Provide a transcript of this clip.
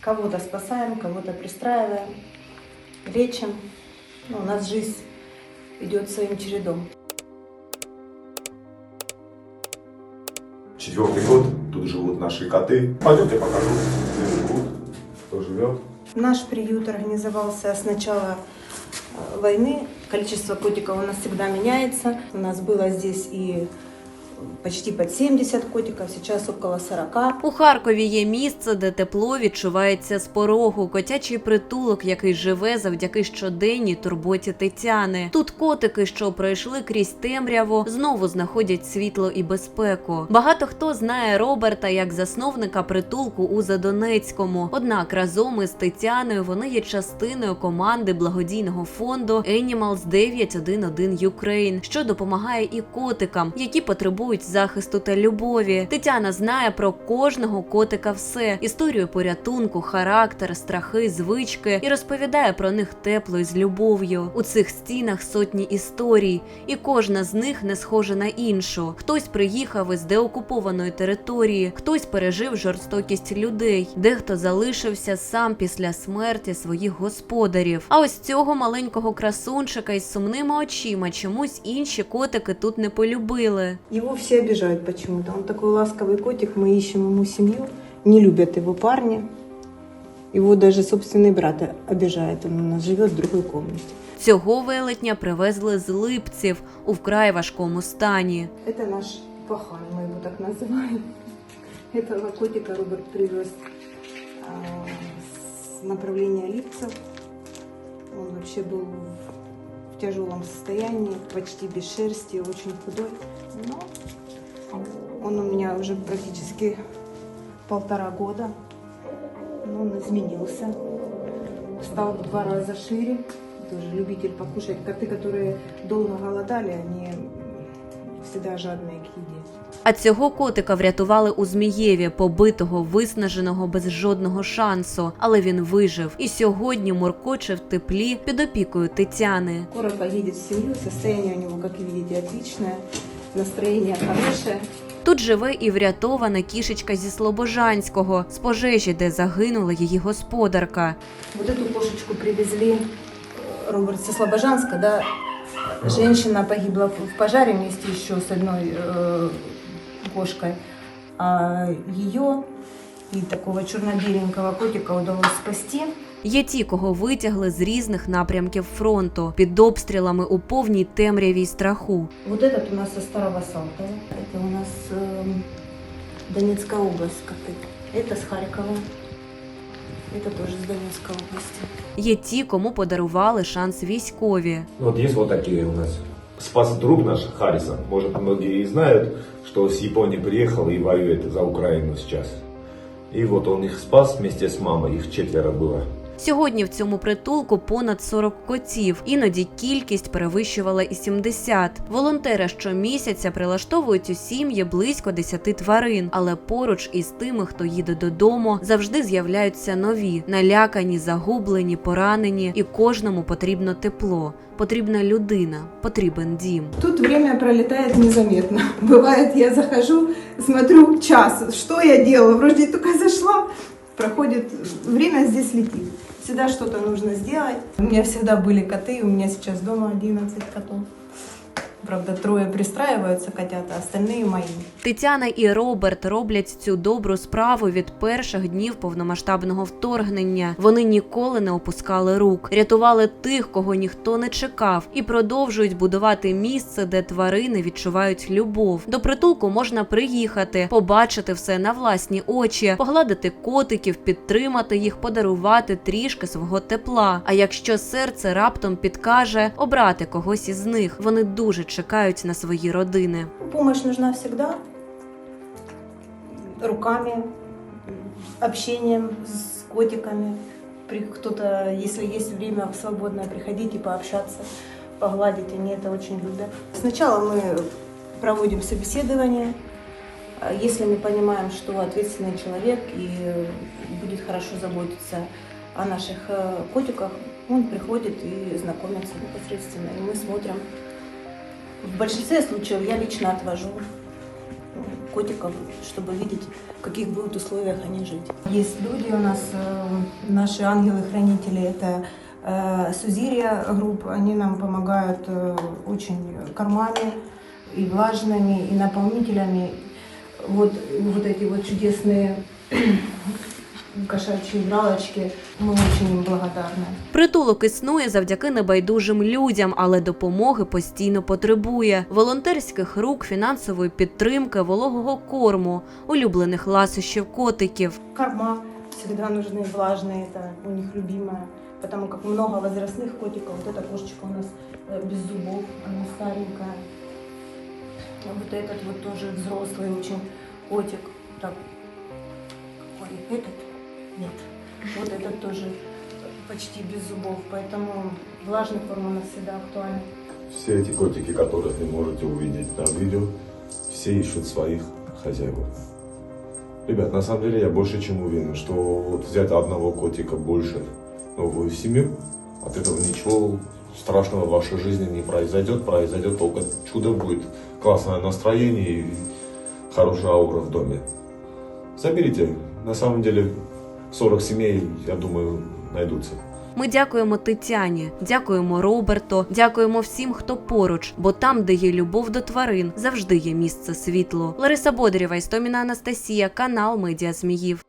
Кого-то спасаем, кого-то пристраиваем, лечим. Ну, у нас жизнь идет своим чередом. Четвертый год, тут живут наши коты. Пойдемте покажу. Живут, Кто живет. Наш приют организовался с начала э, войны. Количество котиков у нас всегда меняется. У нас было здесь и почти под 70 котиков, сейчас около 40. У Харкові є місце, де тепло відчувається з порогу, котячий притулок, який живе завдяки щоденній турботі Тетяни. Тут котики, що пройшли крізь темряву, знову знаходять світло і безпеку. Багато хто знає Роберта як засновника притулку у Задонецькому. Однак разом із Тетяною вони є частиною команди благодійного фонду Animals 911 Ukraine, що допомагає і котикам, які потребують захисту та любові. Тетяна знає про кожного котика все: історію порятунку, характер, страхи, звички і розповідає про них тепло і з любов'ю. У цих стінах сотні історій, і кожна з них не схожа на іншу. Хтось приїхав із деокупованої території, хтось пережив жорстокість людей, дехто залишився сам після смерті своїх господарів. А ось цього маленького красунчика із сумними очима чомусь інші котики тут не полюбили. Его все обижают почему-то. Он такой ласковый котик, мы ищем ему семью. Не любят его парни. Его даже собственный брат обижает. Он у нас живет в другой комнате. Цього велетня привезли з липців у вкрай важкому стані. Это наш пахан, мы его так называем. Этого котика Роберт привез а, с направления Липцев. Он вообще был в тяжелом состоянии, почти без шерсти, очень худой. Но он у меня уже практически полтора года. Но он изменился. Стал в два раза шире. Тоже любитель покушать. Коты, которые долго голодали, они всегда жадные к еде. А цього котика врятували у Змієві, побитого, виснаженого без жодного шансу. Але він вижив і сьогодні муркоче в теплі під опікою Тетяни. Скоро поедет в семью, состояние у него, как видите, отличное, настроение хорошее. Тут живе і врятована кішечка зі Слобожанського з пожежі, де загинула її господарка. Вот эту кошечку привезли, э, Роберт со Слобожанска, да, женщина погибла в пожаре вместе еще с одной э, кошкой, а ее и такого черно-беленького котика удалось спасти. Є ті, кого витягли з різних напрямків фронту під обстрілами у повній темряві й страху. Вот этот у нас со Старого Салтова, это у нас эм, Донецкая область, коты. Это с Харькова, это тоже с Донецкой области. Є ті, кому подарували шанс військові. Вот есть вот такие у нас. Спас друг наш Харрисон. Может, многие и знают, что с Японии приехал и воюет за Украину сейчас. И вот он их спас вместе с мамой. Их четверо было. Сьогодні в цьому притулку понад 40 котів. Іноді кількість перевищувала і 70. Волонтери щомісяця прилаштовують у сім'ї близько 10 тварин, але поруч із тими, хто їде додому, завжди з'являються нові, налякані, загублені, поранені, і кожному потрібно тепло, потрібна людина, потрібен дім. Тут время пролетает незаметно. Бывает, я захожу, смотрю час, что я делала, вроде только зашла, проходит, время здесь летит. Всегда что-то нужно сделать. У меня всегда были коты, у меня сейчас дома 11 котов. Правда, трое пристраиваются котята, остальные мои. Тетяна і Роберт роблять цю добру справу від перших днів повномасштабного вторгнення. Вони ніколи не опускали рук, рятували тих, кого ніхто не чекав, і продовжують будувати місце, де тварини відчувають любов. До притулку можна приїхати, побачити все на власні очі, погладити котиків, підтримати їх, подарувати трішки свого тепла. А якщо серце раптом підкаже обрати когось із них, вони дуже чекають на свої родини. Помощь нужна всегда. Руками, общением с котиками. При- Кто-то, если есть время свободное, приходите пообщаться, погладить, они это очень любят. Сначала мы проводим собеседование. А Если мы понимаем, что ответственный человек и будет хорошо заботиться о наших э, котиках, он приходит и знакомится непосредственно. И мы смотрим. В большинстве случаев я лично отвожу. котиков, чтобы видеть, в каких будут условиях они жить. Есть люди у нас, э, наши ангелы-хранители, это э, Сузирия групп, они нам помогают э, очень кормами и влажными, и наполнителями. Вот, вот эти вот чудесные кошачьи бралочки, мы очень им благодарны. Притулок існує завдяки небайдужим людям, але допомоги постійно потребує волонтерських рук, фінансової підтримки, вологого корму, улюблених ласощів котиків. Корма всегда нужны влажные, это у них любимое, потому как много возрастных котиков. Вот эта кошечка у нас э, без зубов, она старенькая. А Вот этот вот тоже взрослый очень котик. Так, какой? Этот? Нет. Вот этот тоже почти без зубов, поэтому влажный корм у нас всегда актуален. Все эти котики, которых вы можете увидеть на видео, все ищут своих хозяев. Ребят, на самом деле я больше чем уверен, что вот взять одного котика больше новую семью, от этого ничего страшного в вашей жизни не произойдет, произойдет только чудо будет, классное настроение и хорошая аура в доме. Заберите, на самом деле 40 сімей, я думаю, знайдуться. Ми дякуємо Тетяні, дякуємо Роберто, дякуємо всім, хто поруч, бо там, де є любов до тварин, завжди є місце світло. Лариса Бодрєва, Істоміна Анастасія, канал Медіа Зміїв.